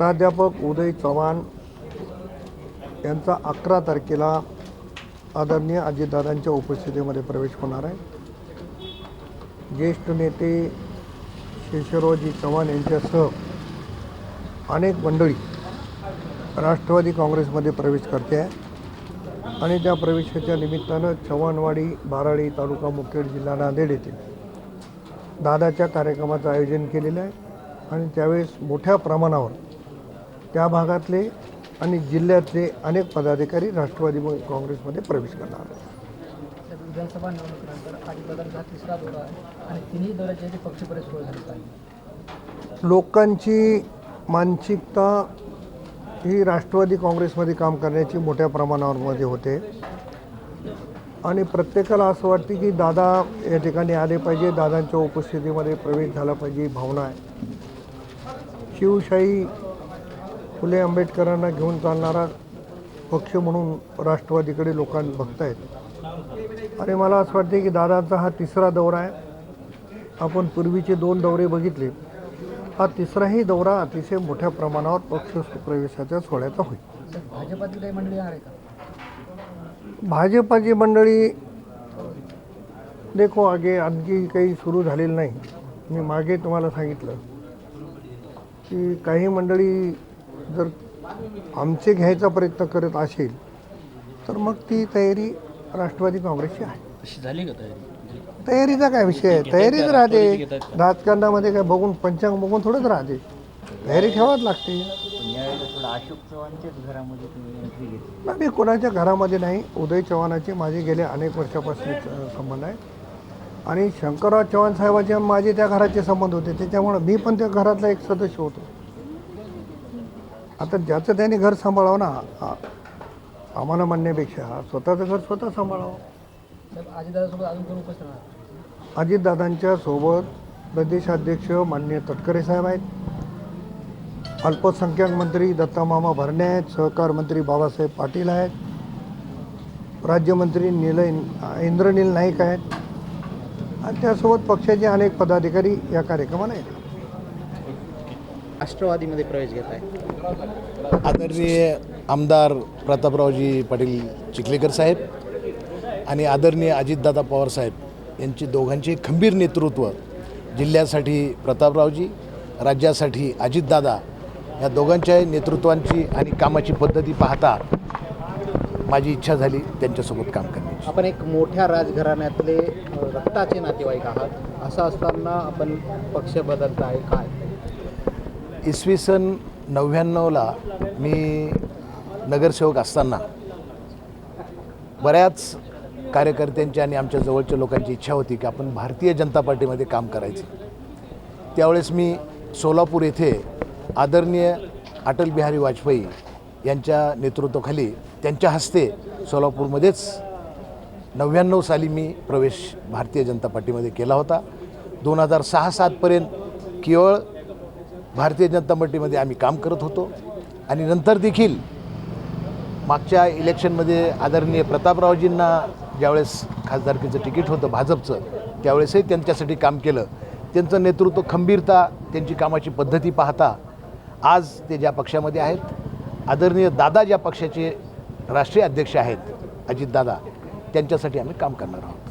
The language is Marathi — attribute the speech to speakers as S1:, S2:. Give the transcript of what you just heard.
S1: प्राध्यापक उदय चव्हाण यांचा अकरा तारखेला आदरणीय अजितदादांच्या उपस्थितीमध्ये प्रवेश होणार आहे. ज्येष्ठ नेते शेषरावजी चव्हाण यांच्यासह अनेक मंडळी राष्ट्रवादी काँग्रेसमध्ये प्रवेश करते आहे. आणि त्या प्रवेशाच्या निमित्तानं चव्हाणवाडी बाराळी तालुका मुखेड जिल्हा नांदेड येथे दादाच्या कार्यक्रमाचं आयोजन केलेलं आहे. आणि त्यावेळेस मोठ्या प्रमाणावर त्या भागातले आणि जिल्ह्यातले अनेक पदाधिकारी राष्ट्रवादी काँग्रेसमध्ये प्रवेश करणार
S2: विधानसभा निवडणुकीनंतर तिसरा दौरा आणि तिन्ही दौऱ्याचे
S1: लोकांची मानसिकता ही राष्ट्रवादी काँग्रेसमध्ये काम करण्याची मोठ्या प्रमाणावर मध्ये होते. आणि प्रत्येकाला असं वाटते की दादा या ठिकाणी आले पाहिजे दादांच्या उपस्थितीमध्ये प्रवेश झाला पाहिजे ही भावना आहे. शिवशाही फुले आंबेडकरांना घेऊन चालणारा पक्ष म्हणून राष्ट्रवादीकडे लोकांनी बघतायत. आणि मला असं वाटते की दादांचा हा तिसरा दौरा आहे. आपण पूर्वीचे दोन दौरे बघितले. हा तिसराही दौरा अतिशय मोठ्या प्रमाणावर पक्ष प्रवेशाच्या सोहळ्याचा होईल.
S2: भाजपातील काही मंडळी आहे का?
S1: भाजपाची मंडळी देखो आगे आणखी काही सुरू झालेलं नाही. मी मागे तुम्हाला सांगितलं की काही मंडळी जर आमचे घ्यायचा प्रयत्न करत असेल तर मग ती तयारी राष्ट्रवादी काँग्रेसची आहे.
S3: अशी झाली का तयारी?
S1: तयारीचा काय विषय आहे? तयारीच राहते. राजकारणामध्ये काय बघून पंचांग बघून थोडंच राहते. तयारी ठेवाच लागते. मी कोणाच्या घरामध्ये नाही. उदय चव्हाणाचे माझे गेले अनेक वर्षापासून संबंध आहे आणि शंकरराव चव्हाण साहेबाचे माझे त्या घराचे संबंध होते. त्याच्यामुळं मी पण त्या घरातला एक सदस्य होतो. आता ज्याचं त्याने घर सांभाळावं ना आम्हाला म्हणण्यापेक्षा स्वतःचं घर स्वतः सांभाळावं.
S2: अजितदादासोबत अजून कोण उपस्थित राहणार?
S1: अजितदादांच्या सोबत प्रदेशाध्यक्ष माननीय तटकरे साहेब आहेत. अल्पसंख्याक मंत्री दत्तामामा भरणे आहेत. सहकार मंत्री बाबासाहेब पाटील आहेत. राज्यमंत्री निलय इंद्रनील नाईक आहेत. आणि त्यासोबत पक्षाचे अनेक पदाधिकारी या कार्यक्रमाला आहेत
S3: राष्ट्रवादीमध्ये प्रवेश घेत आहे.
S4: आदरणीय आमदार प्रतापरावजी पाटील चिखलेकर साहेब आणि आदरणीय अजितदादा पवार साहेब यांची दोघांचे खंबीर नेतृत्व जिल्ह्यासाठी प्रतापरावजी राज्यासाठी अजितदादा या दोघांच्या नेतृत्वांची आणि कामाची पद्धती पाहता माझी इच्छा झाली त्यांच्यासोबत काम करण्याची.
S5: आपण एक मोठ्या राजघराण्यातले रक्ताचे नातेवाईक आहात. असं असताना आपण पक्ष बदलताय काय?
S4: इसवी सन नव्याण्णवला मी नगरसेवक असताना बऱ्याच कार्यकर्त्यांची आणि आमच्या जवळच्या लोकांची इच्छा होती की आपण भारतीय जनता पार्टीमध्ये काम करायचं. त्यावेळेस मी सोलापूर येथे आदरणीय अटल बिहारी वाजपेयी यांच्या नेतृत्वाखाली त्यांच्या हस्ते सोलापूरमध्येच नव्याण्णव साली मी प्रवेश भारतीय जनता पार्टीमध्ये केला होता. दोन हजार सहा सातपर्यंत केवळ भारतीय जनता पार्टीमध्ये आम्ही काम करत होतो. आणि नंतर देखील मागच्या इलेक्शनमध्ये आदरणीय प्रतापरावजींना ज्यावेळेस खासदारकीचं तिकीट होतं भाजपचं त्यावेळेसही त्यांच्यासाठी काम केलं. त्यांचं नेतृत्व खंबीरता त्यांची कामाची पद्धती पाहता आज ते ज्या पक्षामध्ये आहेत आदरणीय दादा ज्या पक्षाचे राष्ट्रीय अध्यक्ष आहेत अजितदादा त्यांच्यासाठी आम्ही काम करणार आहोत.